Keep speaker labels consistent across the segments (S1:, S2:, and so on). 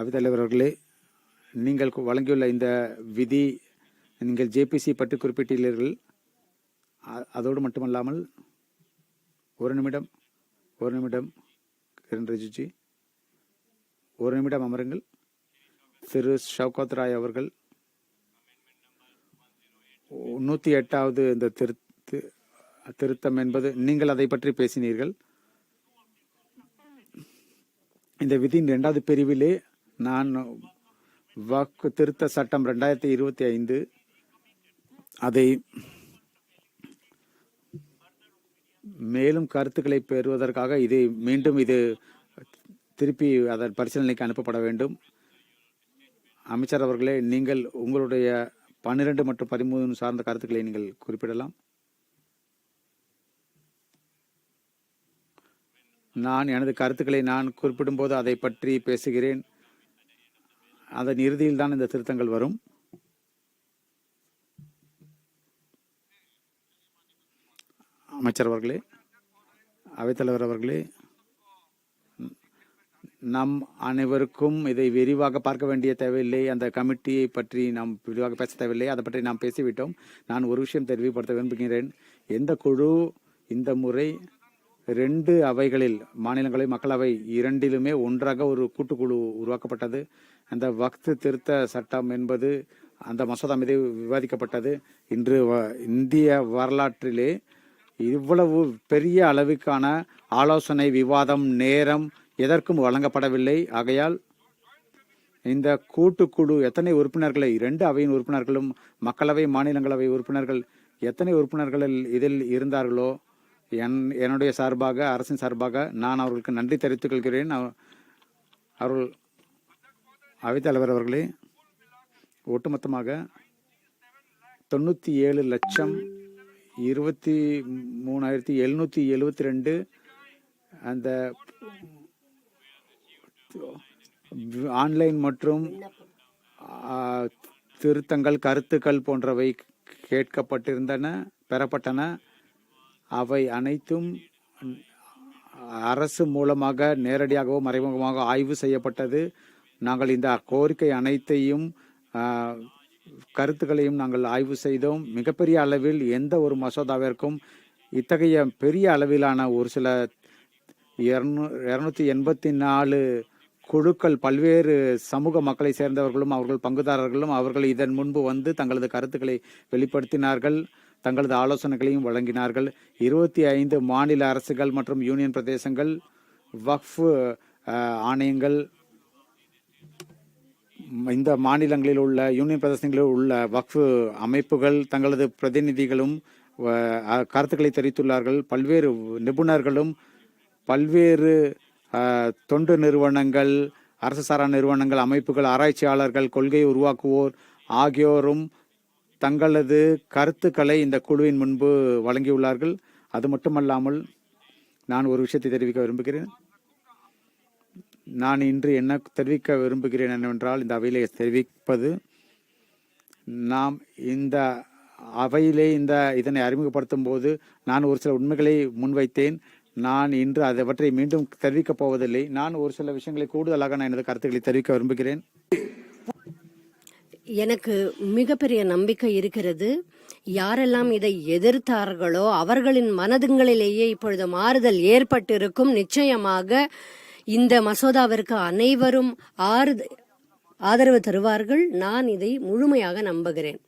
S1: அவைத்தலைவர் அவர்களே நீங்கள் வழங்கியுள்ள இந்த விதி நீங்கள் ஜேபிசி பற்றி குறிப்பிட்டுள்ளீர்கள் அதோடு மட்டுமல்லாமல் ஒரு நிமிடம் ஒரு நிமிடம் கிரண் ரிஜிஜி ஒரு நிமிடம் அமருங்கள். திரு ஷவுகத் ராய் அவர்கள் நூற்றி எட்டாவது இந்த திருத்து திருத்தம் என்பது நீங்கள் அதை பற்றி பேசினீர்கள். இந்த விதியின் இரண்டாவது பிரிவிலே நான் வாக்கு திருத்த சட்டம் ரெண்டாயிரத்தி இருபத்தி ஐந்து அதை மேலும் கருத்துக்களை பெறுவதற்காக இது மீண்டும் இது திருப்பி அதன் பரிசீலனைக்கு அனுப்பப்பட வேண்டும். அமைச்சர் அவர்களே நீங்கள் உங்களுடைய பன்னிரெண்டு மற்றும் பதிமூணு சார்ந்த கருத்துக்களை நீங்கள் குறிப்பிடலாம். நான் எனது கருத்துக்களை நான் குறிப்பிடும்போது அதை பற்றி பேசுகிறேன். அதன் இறுதியில் தான் இந்த திருத்தங்கள் வரும். அமைச்சர் அவர்களே அவைத்தலைவர் அவர்களே நம் அனைவருக்கும் இதை விரிவாக பார்க்க வேண்டிய தேவையில்லை. அந்த கமிட்டியை பற்றி நாம் விரிவாக பேச தேவையில்லை. அதை பற்றி நாம் பேசிவிட்டோம். நான் ஒரு விஷயம் தெரிவிப்படுத்த விரும்புகிறேன். எந்த குழு இந்த முறை ரெண்டு அவைகளில் மாநிலங்களவை மக்களவை இரண்டிலுமே ஒன்றாக ஒரு கூட்டுக்குழு உருவாக்கப்பட்டது. அந்த வக்து திருத்த சட்டம் என்பது அந்த மசோதா மீது விவாதிக்கப்பட்டது. இன்று வ- இந்திய வரலாற்றிலே இவ்வளவு பெரிய அளவுக்கான ஆலோசனை விவாதம் நேரம் எதற்கும் வழங்கப்படவில்லை. ஆகையால் இந்த கூட்டுக்குழு எத்தனை உறுப்பினர்களை இரண்டு அவையின் உறுப்பினர்களும் மக்களவை மாநிலங்களவை உறுப்பினர்கள் எத்தனை உறுப்பினர்கள் இதில் இருந்தார்களோ என் என்னுடைய சார்பாக அரசின் சார்பாக நான் அவர்களுக்கு நன்றி தெரிவித்துக் கொள்கிறேன். அவர்கள் அவைத்தலைவர் அவர்களே ஒட்டுமொத்தமாக தொண்ணூற்றி ஏழு லட்சம் இருபத்தி மூணாயிரத்தி எழுநூற்றி எழுபத்தி ரெண்டு அந்த ஆன்லைன் மற்றும் திருத்தங்கள் கருத்துக்கள் போன்றவை கேட்கப்பட்டிருந்தன பெறப்பட்டன. அவை அனைத்தும் அரசு மூலமாக நேரடியாகவோ மறைமுகமாக ஆய்வு செய்யப்பட்டது. நாங்கள் இந்த கோரிக்கை அனைத்தையும் கருத்துக்களையும் நாங்கள் ஆய்வு செய்தோம். மிகப்பெரிய அளவில் எந்த ஒரு மசோதாவிற்கும் இத்தகைய பெரிய அளவிலான ஒரு சில இரநூ இரநூத்தி எண்பத்தி நாலு குழுக்கள் பல்வேறு சமூக மக்களை சேர்ந்தவர்களும் அவர்கள் பங்குதாரர்களும் அவர்கள் இதன் முன்பு வந்து தங்களது கருத்துக்களை வெளிப்படுத்தினார்கள் தங்களது ஆலோசனைகளையும் வழங்கினார்கள். இருபத்தி ஐந்து மாநில அரசுகள் மற்றும் யூனியன் பிரதேசங்கள் வக்ஃப் ஆணையங்கள் இந்த மாநிலங்களில் உள்ள யூனியன் பிரதேசங்களில் உள்ள வக்ஃப் அமைப்புகள் தங்களது பிரதிநிதிகளும் கருத்துக்களை தெரிவித்துள்ளார்கள். பல்வேறு நிபுணர்களும் பல்வேறு தொண்டு நிறுவனங்கள் அரசு சாரா நிறுவனங்கள் அமைப்புகள் ஆராய்ச்சியாளர்கள் கொள்கை உருவாக்குவோர் ஆகியோரும் தங்களது கருத்துக்களை இந்த குழுவின் முன்பு வழங்கியுள்ளார்கள். அது மட்டுமல்லாமல் நான் ஒரு விஷயத்தை தெரிவிக்க விரும்புகிறேன். நான் இன்று என்ன தெரிவிக்க விரும்புகிறேன் என்னவென்றால் இந்த அவையிலே தெரிவிப்பது நாம் இந்த அவையிலே இந்த இதனை அறிமுகப்படுத்தும் போது நான் ஒரு சில உண்மைகளை முன்வைத்தேன். நான் இன்று அதைவற்றை மீண்டும் தெரிவிக்கப் போவதில்லை. நான் ஒரு சில விஷயங்களை கூடுதலாக நான் எனது கருத்துக்களை தெரிவிக்க விரும்புகிறேன்.
S2: எனக்கு மிகப்பெரிய நம்பிக்கை இருக்கிறது. யாரெல்லாம் இதை எதிர்த்தார்களோ அவர்களின் மனதுங்களிலேயே இப்பொழுது மாறுதல் ஏற்பட்டிருக்கும். நிச்சயமாக இந்த மசோதாவிற்கு அனைவரும் ஆறு ஆதரவு தருவார்கள். நான் இதை முழுமையாக நம்புகிறேன்.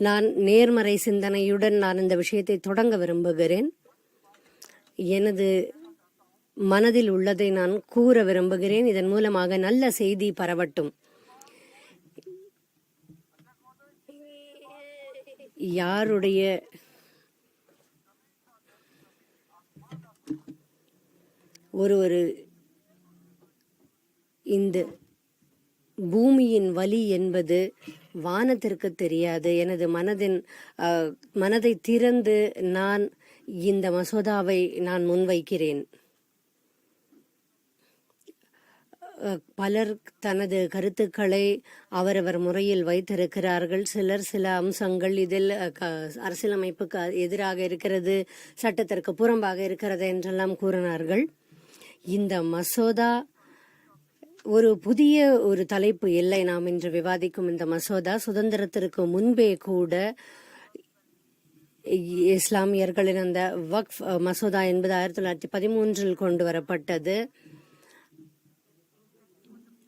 S2: நான் நேர்மறை சிந்தனையுடன் நான் இந்த விஷயத்தை தொடங்க விரும்புகிறேன். எனது மனதில் உள்ளதை நான் கூற விரும்புகிறேன். இதன் மூலமாக நல்ல செய்தி பரவட்டும். யாருடைய ஒரு ஒரு இந்த பூமியின் வலி என்பது வானத்திற்கு தெரியாது. எனது மனதின் மனதை திறந்து நான் இந்த மசோதாவை நான் முன்வைக்கிறேன். பலர் தனது கருத்துக்களை அவரவர் முறையில் வைத்திருக்கிறார்கள். சிலர் சில அம்சங்கள் இதில் க- அரசியலமைப்புக்கு எதிராக இருக்கிறது சட்டத்திற்கு புறம்பாக இருக்கிறது என்றெல்லாம் கூறினார்கள். இந்த மசோதா ஒரு புதிய ஒரு தலைப்பு இல்லை. நாம் இன்று விவாதிக்கும் இந்த மசோதா சுதந்திரத்திற்கு முன்பே கூட இஸ்லாமியர்களின் அந்த வக்ஃப் மசோதா என்பது ஆயிரத்தி தொள்ளாயிரத்தி பதிமூன்றில் கொண்டு வரப்பட்டது.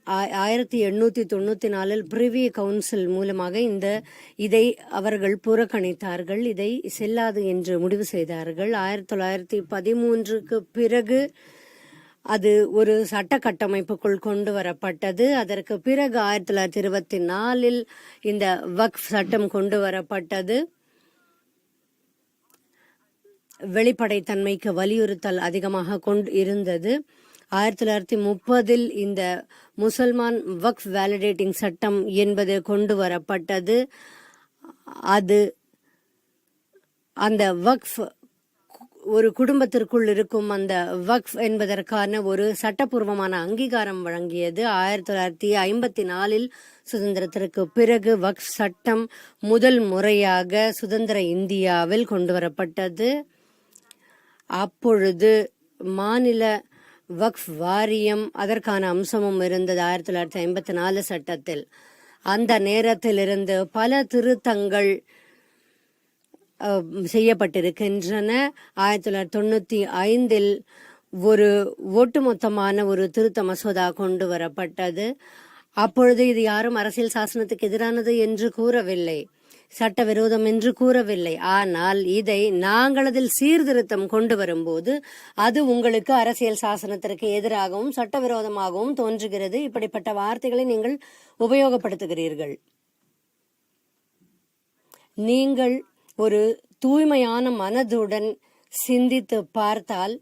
S2: ஆ- ஆயிரத்தி எண்ணூத்தி தொண்ணூத்தி நாலில் பிரிவி கவுன்சில் மூலமாக இந்த இதை அவர்கள் புறக்கணித்தார்கள். இதை செல்லாது என்று முடிவு செய்தார்கள். ஆயிரத்தி தொள்ளாயிரத்தி பதிமூன்றுக்கு பிறகு அது ஒரு சட்ட கட்டமைப்புக்குள் கொண்டு வரப்பட்டது. அதற்கு பிறகு ஆயிரத்தி தொள்ளாயிரத்தி இருபத்தி நாலில் இந்த வக்ஃப் சட்டம் கொண்டு வரப்பட்டது. வெளிப்படைத்தன்மைக்கு வலியுறுத்தல் அதிகமாக கொண்டு இருந்தது. ஆயிரத்தி தொள்ளாயிரத்தி முப்பதில் இந்த முசல்மான் வக்ஃப் வேலிடேட்டிங் சட்டம் என்பது கொண்டு வரப்பட்டது. அது அந்த வக்ஃப் ஒரு குடும்பத்திற்குள் இருக்கும் அந்த வக்ஃப் என்பதற்கான ஒரு சட்டப்பூர்வமான அங்கீகாரம் வழங்கியது. ஆயிரத்தி தொள்ளாயிரத்தி ஐம்பத்தி நாலில் சுதந்திரத்திற்கு பிறகு வக்ஃப் சட்டம் முதல் முறையாக சுதந்திர இந்தியாவில் கொண்டு வரப்பட்டது. அப்பொழுது மாநில வக்ஃப் வாரியம் அதற்கான அம்சமும் இருந்தது ஆயிரத்தி தொள்ளாயிரத்தி ஐம்பத்தி நாலு சட்டத்தில். அந்த நேரத்திலிருந்து பல திருத்தங்கள் செய்யப்பட்டிருக்கின்றன. ஆயிரத்தி தொள்ளாயிரத்தி தொண்ணூத்தி ஐந்தில் ஒரு ஒட்டுமொத்தமான ஒரு திருத்த மசோதா கொண்டு வரப்பட்டது. அப்பொழுது இது யாரும் அரசியல் சாசனத்துக்கு எதிரானது என்று கூறவில்லை. சட்டவிரோதம் என்று கூறவில்லை. ஆனால் இதை நாங்கள் அதில் சீர்திருத்தம் கொண்டு வரும்போது அது உங்களுக்கு அரசியல் சாசனத்திற்கு எதிராகவும் சட்டவிரோதமாகவும் தோன்றுகிறது. இப்படிப்பட்ட வார்த்தைகளை நீங்கள் உபயோகப்படுத்துகிறீர்கள். நீங்கள் ஒரு தூய்மையான மனதுடன் சிந்தித்து பார்த்தால்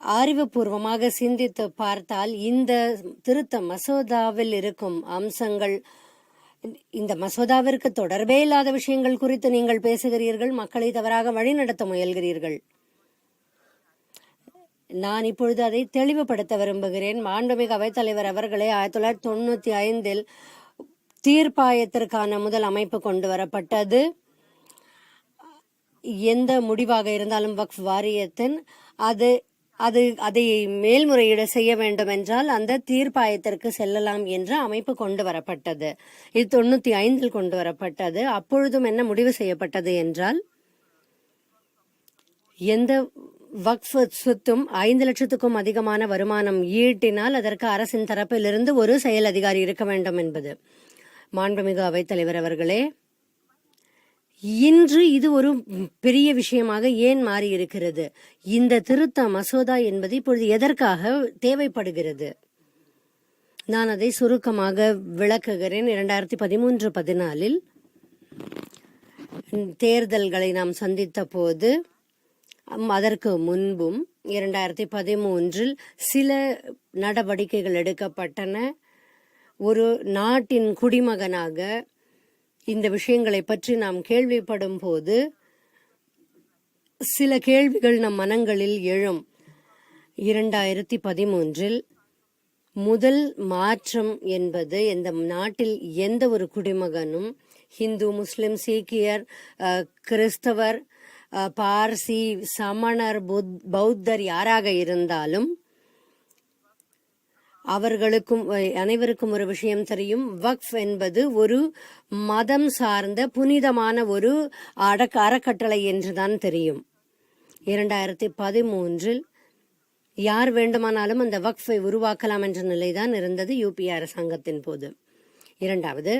S2: அறிவுபூர்வமாக சிந்தித்து பார்த்தால் இந்த திருத்த மசோதாவில் இருக்கும் அம்சங்கள் இந்த மசோதாவிற்கு தொடர்பே இல்லாத விஷயங்கள் குறித்து நீங்கள் பேசுகிறீர்கள் மக்களை தவறாக வழிநடத்த முயல்கிறீர்கள். நான் இப்பொழுது அதை தெளிவுபடுத்த விரும்புகிறேன். மாண்புமிகு அவைத்தலைவர் அவர்களே ஆயிரத்தி தொள்ளாயிரத்தி தொண்ணூத்தி ஐந்தில் தீர்ப்பாயத்திற்கான முதல் அமைப்பு கொண்டு வரப்பட்டது. எந்த முடிவாக இருந்தாலும் வக்ஃப் வாரியத்தின் அது அது அதை மேல்முறையீடு செய்ய வேண்டும் என்றால் அந்த தீர்ப்பாயத்திற்கு செல்லலாம் என்ற அமைப்பு கொண்டு வரப்பட்டது. இது தொண்ணூத்தி ஐந்தில் கொண்டு வரப்பட்டது. அப்பொழுதும் என்ன முடிவு செய்யப்பட்டது என்றால் எந்த வக்ஃப் சொத்தும் ஐந்து லட்சத்துக்கும் அதிகமான வருமானம் ஈட்டினால் அதற்கு அரசின் தரப்பிலிருந்து ஒரு செயல் அதிகாரி இருக்க வேண்டும் என்பது. மாண்புமிகு அவைத்தலைவர் அவர்களே இன்று இது ஒரு பெரிய விஷயமாக ஏன் மாறி இருக்கிறது இந்த திருத்த மசோதா என்பது இப்பொழுது எதற்காக தேவைப்படுகிறது? நான் அதை சுருக்கமாக விளக்குகிறேன். இரண்டாயிரத்தி பதிமூன்று பதினாலில் தேர்தல்களை நாம் சந்தித்த போது அதற்கு முன்பும் இரண்டாயிரத்தி பதிமூன்றில் சில நடவடிக்கைகள் எடுக்கப்பட்டன. ஒரு நாட்டின் குடிமகனாக இந்த விஷயங்களை பற்றி நாம் கேள்விப்படும் போது சில கேள்விகள் நம் மனங்களில் எழும். இரண்டாயிரத்தி பதிமூன்றில் முதல் மாற்றம் என்பது இந்த நாட்டில் எந்த ஒரு குடிமகனும் ஹிந்து முஸ்லிம் சீக்கியர் கிறிஸ்தவர் பார்சி சமணர் புத்- பௌத்தர் யாராக இருந்தாலும் அவர்களுக்கும் அனைவருக்கும் ஒரு விஷயம் தெரியும். வக்ஃப் என்பது ஒரு மதம் சார்ந்த புனிதமான ஒரு அடக்க அறக்கட்டளை என்றுதான் தெரியும். இரண்டாயிரத்தி பதிமூன்றில் யார் வேண்டுமானாலும் அந்த வக்ஃபை உருவாக்கலாம் என்ற நிலைதான் இருந்தது யூபி அரசாங்கத்தின் போது. இரண்டாவது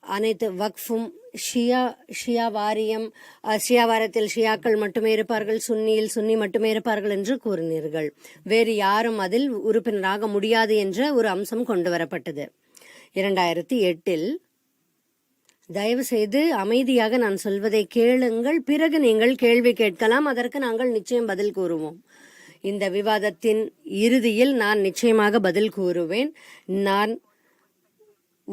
S2: அனைத்து வக்ஃபும் ஷியா ஷியா வாரியம் ஷியா வாரத்தில் ஷியாக்கள் மட்டுமே இருப்பார்கள் சுன்னியில் சுன்னி மட்டுமே இருப்பார்கள் என்று கூறினீர்கள். வேறு யாரும் அதில் உறுப்பினராக முடியாது என்ற ஒரு அம்சம் கொண்டு வரப்பட்டது. இரண்டாயிரத்தி எட்டில் தயவு செய்து அமைதியாக நான் சொல்வதை கேளுங்கள் பிறகு நீங்கள் கேள்வி கேட்கலாம் அதற்கு நாங்கள் நிச்சயம் பதில் கூறுவோம். இந்த விவாதத்தின் இறுதியில் நான் நிச்சயமாக பதில் கூறுவேன். நான்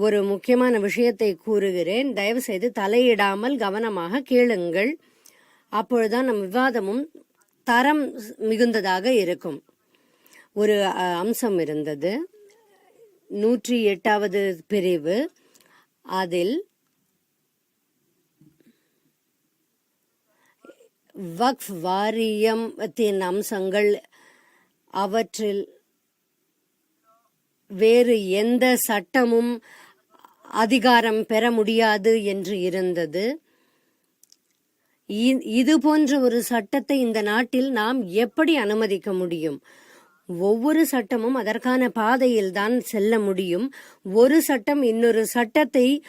S2: ஒரு முக்கியமான விஷயத்தை கூறுகிறேன். தயவு செய்து தலையிடாமல் கவனமாக கேளுங்கள். அப்பொழுதுதான் நம் விவாதமும் தரம் மிகுந்ததாக இருக்கும். ஒரு அம்சம் இருந்தது. நூற்றி எட்டாவது பிரிவு. அதில் வக்ஃப் வாரியத்தின் அம்சங்கள் அவற்றில் வேறு எந்த சட்டமும் அதிகாரம் பெற முடியாது என்று இருந்தது. இ- இது போன்ற ஒரு சட்டத்தை இந்த நாட்டில் நாம் எப்படி அனுமதிக்க முடியும்? ஒவ்வொரு சட்டமும் அதற்கான பாதையில் தான் செல்ல முடியும். ஒரு சட்டம் இன்னொரு சட்டத்தை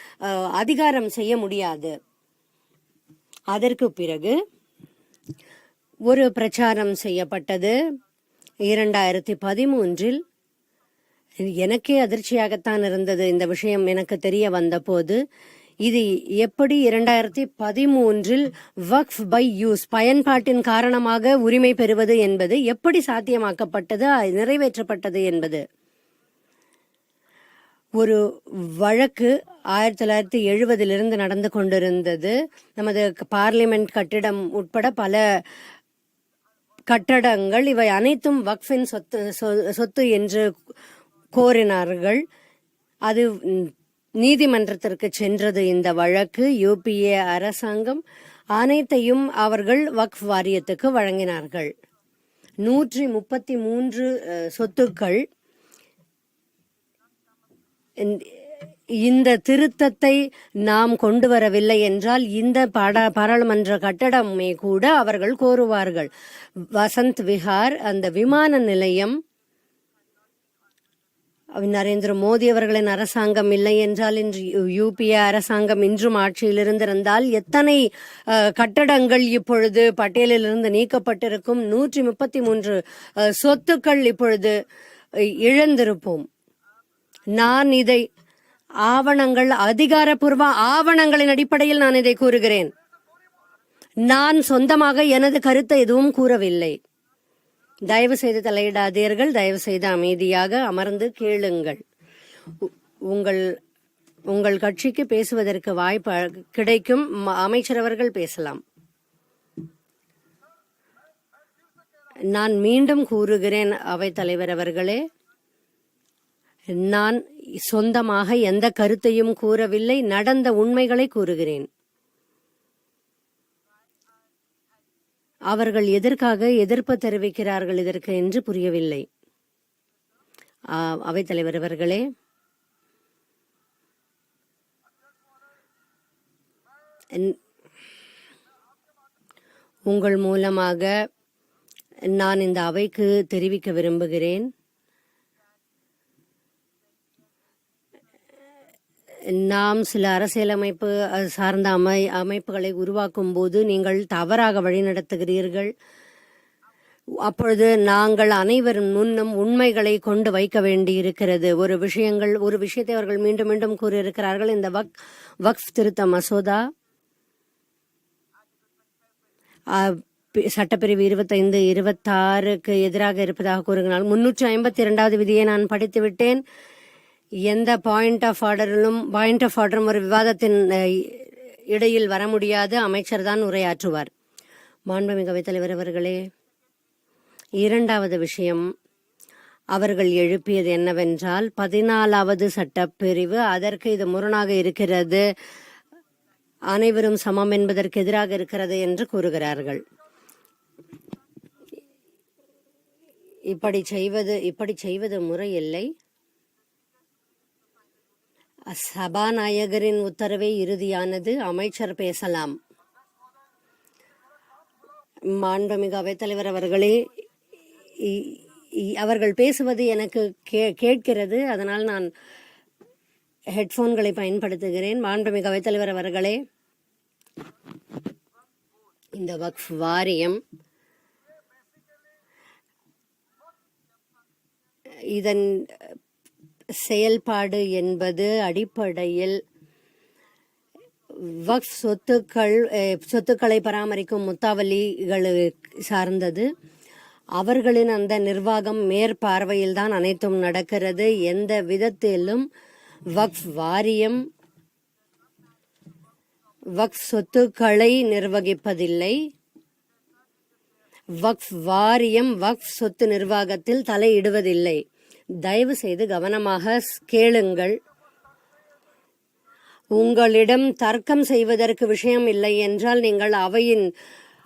S2: அதிகாரம் செய்ய முடியாது. அதற்கு பிறகு ஒரு பிரச்சாரம் செய்யப்பட்டது. இரண்டாயிரத்தி பதிமூன்றில் எனக்கே அதிர்ச்சியாகத்தான் இருந்தது இந்த விஷயம் எனக்கு தெரிய வந்தபோது. இது எப்படி இரண்டாயிரத்தி பதிமூன்றில் வக்ஃப் பை யூஸ் பயன்பாட்டின் காரணமாக உரிமை பெறுவது என்பது எப்படி சாத்தியமாக்கப்பட்டது நிறைவேற்றப்பட்டது என்பது. ஒரு வழக்கு ஆயிரத்தி தொள்ளாயிரத்தி எழுபதிலிருந்து நடந்து கொண்டிருந்தது. நமது பார்லிமெண்ட் கட்டிடம் உட்பட பல கட்டடங்கள் இவை அனைத்தும் வக்ஃபின் சொத்து சொ- சொத்து என்று கோரினார்கள். அது நீதிமன்றத்திற்கு சென்றது இந்த வழக்கு. யூபிஏ அரசாங்கம் அனைத்தையும் அவர்கள் வக்ஃப் வாரியத்துக்கு வழங்கினார்கள். நூற்றி முப்பத்தி மூன்று சொத்துக்கள் இந்த- இந்த திருத்தத்தை நாம் கொண்டு வரவில்லை என்றால் இந்த பாடா பாராளுமன்ற கட்டடமே கூட அவர்கள் கோருவார்கள். வசந்த் விஹார் அந்த விமான நிலையம் நரேந்திர மோடி அவர்களின் அரசாங்கம் இல்லை என்றால் இன்று யூபிஏ அரசாங்கம் இன்றும் ஆட்சியில் இருந்திருந்தால் எத்தனை கட்டடங்கள் இப்பொழுது பட்டியலிலிருந்து நீக்கப்பட்டிருக்கும்? நூற்றி முப்பத்தி மூன்று சொத்துக்கள் இப்பொழுது இழந்திருப்போம். நான் இதை ஆவணங்கள் அதிகாரப்பூர்வ ஆவணங்களின் அடிப்படையில் நான் இதை கூறுகிறேன். நான் சொந்தமாக எனது கருத்தை எதுவும் கூறவில்லை. தயவு செய்து தலையிடாதீர்கள். தயவு செய்து அமைதியாக அமர்ந்து கேளுங்கள். உ- உங்கள் உங்கள் கட்சிக்கு பேசுவதற்கு வாய்ப்பு கிடைக்கும். ம- பேசலாம். நான் மீண்டும் கூறுகிறேன் அவைத்தலைவர் அவர்களே. நான் சொந்தமாக எந்த கருத்தையும் கூறவில்லை. நடந்த உண்மைகளை கூறுகிறேன். அவர்கள் எதற்காக எதிர்ப்பு தெரிவிக்கிறார்கள் இதற்கு என்று புரியவில்லை. அவைத்தலைவர் அவர்களே. என்- உங்கள் மூலமாக நான் இந்த அவைக்கு தெரிவிக்க விரும்புகிறேன். நாம் சில அரசியலமைப்பு சார்ந்த அமை அமைப்புகளை உருவாக்கும் போது நீங்கள் தவறாக வழிநடத்துகிறீர்கள் அப்பொழுது நாங்கள் அனைவரும் முன்னும் உண்மைகளை கொண்டு வைக்க வேண்டியிருக்கிறது. ஒரு விஷயங்கள் ஒரு விஷயத்தை அவர்கள் மீண்டும் மீண்டும் கூறியிருக்கிறார்கள். இந்த வக் வக்ஃப் திருத்த மசோதா. பி- சட்டப்பிரிவு இருபத்தைந்து இருபத்தாறுக்கு எதிராக இருப்பதாக கூறுகிறார் முன்னூற்றி ஐம்பத்தி இரண்டாவது விதியை நான் படித்து விட்டேன் எந்த பாயிண்ட் ஆஃப் ஆர்டரிலும் பாயிண்ட் ஆஃப் ஆர்டரும் ஒரு விவாதத்தின் இடையில் வர முடியாது. அமைச்சர் தான் உரையாற்றுவார். மாண்புமிகு அவைத்தலைவர் அவர்களே இரண்டாவது விஷயம் அவர்கள் எழுப்பியது என்னவென்றால் பதினாலாவது சட்டப்பிரிவு அதற்கு இது முரணாக இருக்கிறது. அனைவரும் சமம் என்பதற்கு எதிராக இருக்கிறது என்று கூறுகிறார்கள். இப்படி செய்வது இப்படி செய்வது முறையில்லை சபாநாயகரின் உத்தரவே இறுதியானது. அமைச்சர் பேசலாம். மாண்புமிகு அவைத்தலைவர் அவர்களே இ- இ- அவர்கள் பேசுவது எனக்கு கே- கேட்கிறது. அதனால் நான் ஹெட்ஃபோன்களை பயன்படுத்துகிறேன். மாண்புமிகு அவைத்தலைவர் அவர்களே இந்த வக்ஃப் வாரியம் இதன் செயல்பாடு என்பது அடிப்படையில் வக்ஃப் சொத்துக்கள் சொத்துக்களை பராமரிக்கும் முத்தாவலிகளை சார்ந்தது. அவர்களின் அந்த நிர்வாகம் மேற்பார்வையில் தான் அனைத்தும் நடக்கிறது. எந்த விதத்திலும் வக்ஃப் வாரியம் வக்ஃப் சொத்துக்களை நிர்வகிப்பதில்லை. வக்ஃப் வாரியம் வக்ஃப் சொத்து நிர்வாகத்தில் தலையிடுவதில்லை. தயவு செய்து கவனமாக ஸ்- கேளுங்கள். உங்களிடம் தர்க்கம் செய்வதற்கு விஷயம் இல்லை என்றால் நீங்கள் அவையின்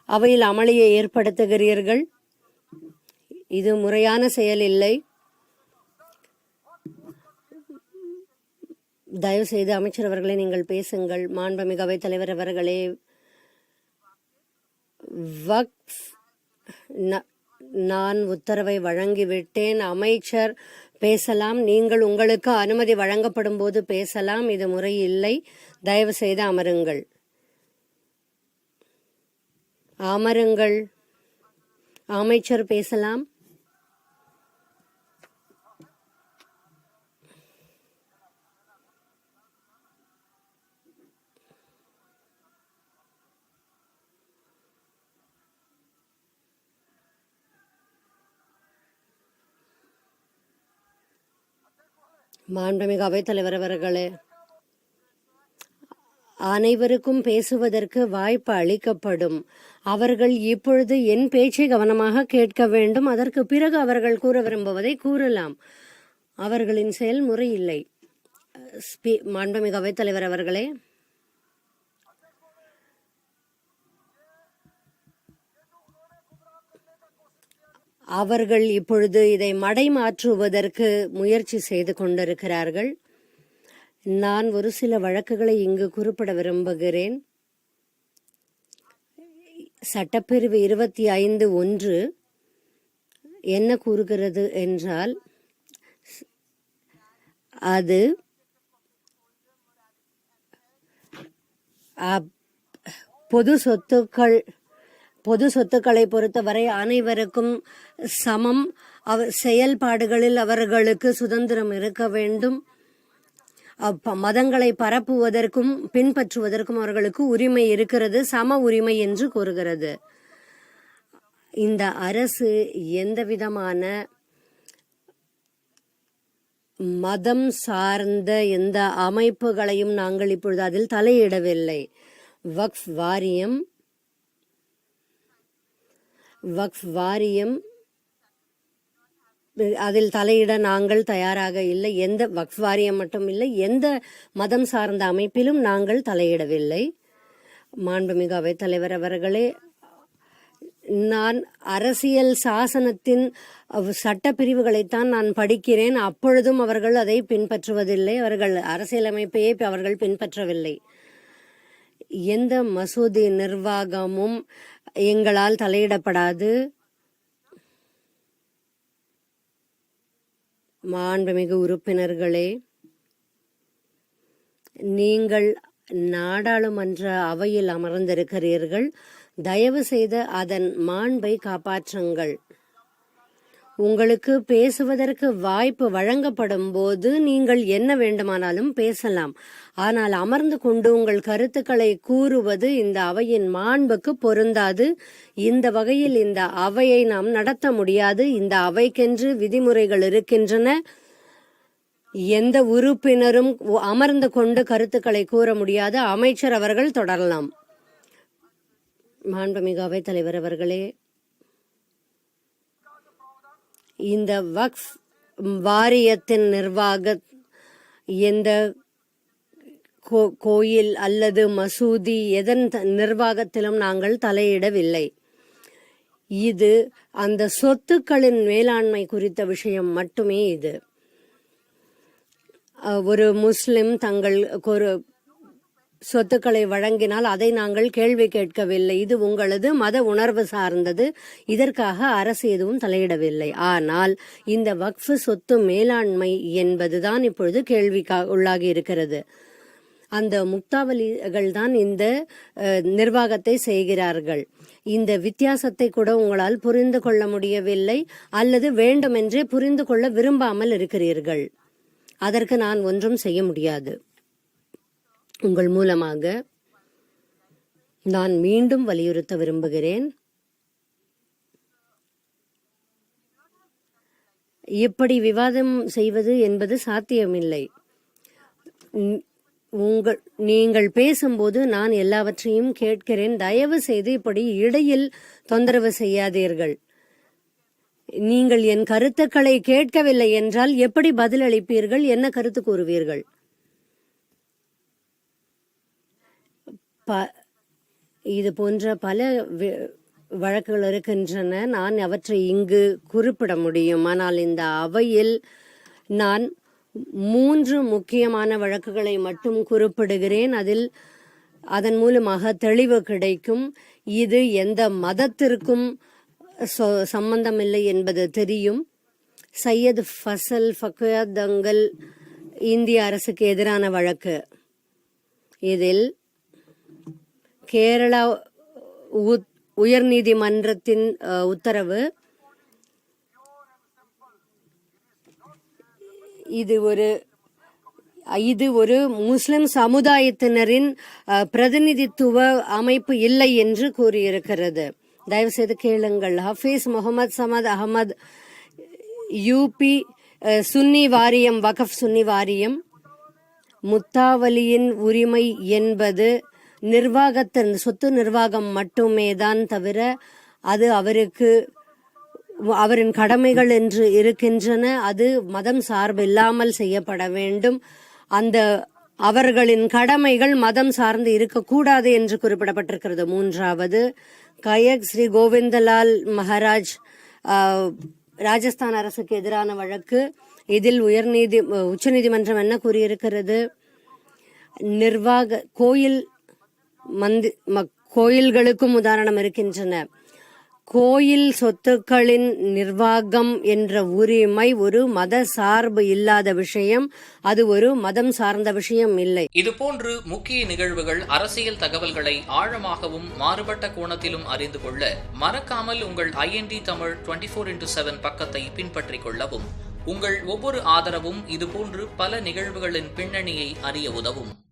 S2: அவையில் அமளியை ஏற்படுத்துகிறீர்கள். இது முறையான செயல் இல்லை. தயவு செய்து அமைச்சர் அவர்களை நீங்கள் பேசுங்கள். மாண்புமிகு அவைத் தலைவர் அவர்களே வக்ஃப் ந- நான் உத்தரவை வழங்கிவிட்டேன். அமைச்சர் பேசலாம். நீங்கள் உங்களுக்கு அனுமதி வழங்கப்படும் போது பேசலாம். இது முறை இல்லை தயவு செய்து அமருங்கள். அமருங்கள். அமைச்சர் பேசலாம். மாண்புமிகு அவைத்தலைவர் அவர்களே அனைவருக்கும் பேசுவதற்கு வாய்ப்பு அளிக்கப்படும். அவர்கள் இப்பொழுது என் பேச்சை கவனமாக கேட்க வேண்டும். அதற்கு பிறகு அவர்கள் கூற விரும்புவதை கூறலாம். அவர்களின் செயல்முறை இல்லை. ஸ்பீ மாண்புமிகு அவைத்தலைவர் அவர்களே அவர்கள் இப்பொழுது இதை மடைமாற்றுவதற்கு முயற்சி செய்து கொண்டிருக்கிறார்கள். நான் ஒரு சில வழக்குகளை இங்கு குறிப்பிட விரும்புகிறேன். சட்டப்பிரிவு இருபத்தி ஐந்து ஒன்று என்ன கூறுகிறது என்றால் அது அப்- பொது சொத்துக்கள் பொது சொத்துக்களை பொறுத்தவரை அனைவருக்கும் சமம். அவ செயல்பாடுகளில் அவர்களுக்கு சுதந்திரம் இருக்க வேண்டும். மதங்களை பரப்புவதற்கும் பின்பற்றுவதற்கும் அவர்களுக்கு உரிமை இருக்கிறது சம உரிமை என்று கூறுகிறது. இந்த அரசு எந்த விதமான மதம் சார்ந்த எந்த அமைப்புகளையும் நாங்கள் இப்பொழுது அதில் தலையிடவில்லை. வக்ஃப் வாரியம் வக்ஃப் வாரியம். அதில் தலையிட நாங்கள் தயாராக இல்லை. எந்த வக்ஃப் வாரியம் மட்டும் இல்லை எந்த மதம் சார்ந்த அமைப்பிலும் நாங்கள் தலையிடவில்லை. மாண்புமிகு அவைத் தலைவர் அவர்களே நான் அரசியல் சாசனத்தின் அவ் சட்ட நான் படிக்கிறேன். அப்பொழுதும் அவர்கள் அதை பின்பற்றுவதில்லை. அவர்கள் அரசியலமைப்பையே அவர்கள் பின்பற்றவில்லை. எந்த மசூதி நிர்வாகமும் எங்களால் தலையிடப்படாது. மாண்புமிகு உறுப்பினர்களே நீங்கள் நாடாளுமன்ற அவையில் அமர்ந்திருக்கிறீர்கள். தயவு செய்து அதன் மாண்பை காப்பாற்றுங்கள். உங்களுக்கு பேசுவதற்கு வாய்ப்பு வழங்கப்படும் போது நீங்கள் என்ன வேண்டுமானாலும் பேசலாம். ஆனால் அமர்ந்து கொண்டு உங்கள் கருத்துக்களை கூறுவது இந்த அவையின் மாண்புக்கு பொருந்தாது. இந்த வகையில் இந்த அவையை நாம் நடத்த முடியாது. இந்த அவைக்கென்று விதிமுறைகள் இருக்கின்றன. எந்த உறுப்பினரும் அமர்ந்து கொண்டு கருத்துக்களை கூற முடியாது. அமைச்சர் அவர்கள் தொடரலாம். மாண்புமிகு அவைத்தலைவர் அவர்களே இந்த வக்ஃப் வாரியத்தின் நிர்வாக எந்த கோ- கோயில் அல்லது மசூதி எதன் நிர்வாகத்திலும் நாங்கள் தலையிடவில்லை. இது அந்த சொத்துக்களின் மேலாண்மை குறித்த விஷயம் மட்டுமே இது. ஒரு முஸ்லிம் தங்கள் ஒரு சொத்துக்களை வழங்கினால் அதை நாங்கள் கேள்வி கேட்கவில்லை. இது உங்களது மத உணர்வு சார்ந்தது. இதற்காக அரசு எதுவும் தலையிடவில்லை. ஆனால் இந்த வக்ஃபு சொத்து மேலாண்மை என்பதுதான் இப்பொழுது கேள்விக்கா உள்ளாகி இருக்கிறது. அந்த முக்தாவலிகள் தான் இந்த நிர்வாகத்தை செய்கிறார்கள். இந்த வித்தியாசத்தை கூட உங்களால் புரிந்து கொள்ள முடியவில்லை. அல்லது வேண்டுமென்றே புரிந்து கொள்ள விரும்பாமல் இருக்கிறீர்கள். அதற்கு நான் ஒன்றும் செய்ய முடியாது. உங்கள் மூலமாக நான் மீண்டும் வலியுறுத்த விரும்புகிறேன். இப்படி விவாதம் செய்வது என்பது சாத்தியமில்லை. உங்கள் நீங்கள் பேசும்போது நான் எல்லாவற்றையும் கேட்கிறேன். தயவு செய்து இப்படி இடையில் தொந்தரவு செய்யாதீர்கள். நீங்கள் என் கருத்துக்களை கேட்கவில்லை என்றால் எப்படி பதிலளிப்பீர்கள்? என்ன கருத்து கூறுவீர்கள்? ப இது போன்ற பல வழக்குகள் இருக்கின்றன. நான் அவற்றை இங்கு குறிப்பிட முடியும். ஆனால் இந்த அவையில் நான் மூன்று முக்கியமான வழக்குகளை மட்டும் குறிப்பிடுகிறேன். அதில் அதன் மூலமாக தெளிவு கிடைக்கும். இது எந்த மதத்திற்கும் சம்பந்தமில்லை என்பது தெரியும். சையத் ஃபசல் ஃபக்யாத் தங்கல் இந்திய அரசுக்கு எதிரான வழக்கு. இதில் கேரளா உயர் உயர்நீதிமன்றத்தின் உத்தரவு. இது ஒரு இது ஒரு முஸ்லிம் சமுதாயத்தினரின் பிரதிநிதித்துவ அமைப்பு இல்லை என்று கூறியிருக்கிறது. தயவு செய்து கேளுங்கள். ஹஃபீஸ் முகமது சமத் அகமது யூபி சுன்னி வாரியம் வகஃப் சுன்னி வாரியம். முத்தாவலியின் உரிமை என்பது நிர்வாகத்தின் சொத்து நிர்வாகம் மட்டுமே தான் தவிர அது அவருக்கு அவரின் கடமைகள் என்று இருக்கின்றன. அது மதம் சார்பில்லாமல் செய்யப்பட வேண்டும். அந்த அவர்களின் கடமைகள் மதம் சார்ந்து இருக்கக்கூடாது என்று குறிப்பிடப்பட்டிருக்கிறது. மூன்றாவது கயக் ஸ்ரீ கோவிந்தலால் மகாராஜ் ராஜஸ்தான் அரசுக்கு எதிரான வழக்கு. இதில் உயர்நீதி உச்சநீதிமன்றம் என்ன கூறியிருக்கிறது? நிர்வாக கோயில் மந்தி கோயில்களுக்கும் உதாரணம் இருக்கின்றன. கோயில் சொத்துக்களின் நிர்வாகம் என்ற உரிமை ஒரு மத சார்பு இல்லாத விஷயம். அது ஒரு மதம் சார்ந்த விஷயம் இல்லை.
S3: இதுபோன்று முக்கிய நிகழ்வுகள் அரசியல் தகவல்களை ஆழமாகவும் மாறுபட்ட கோணத்திலும் அறிந்து கொள்ள மறக்காமல் உங்கள் IND Tamil twenty four into seven பக்கத்தை பின்பற்றிக் கொள்ளவும். உங்கள் ஒவ்வொரு ஆதரவும் இதுபோன்று பல நிகழ்வுகளின் பின்னணியை அறிய உதவும்.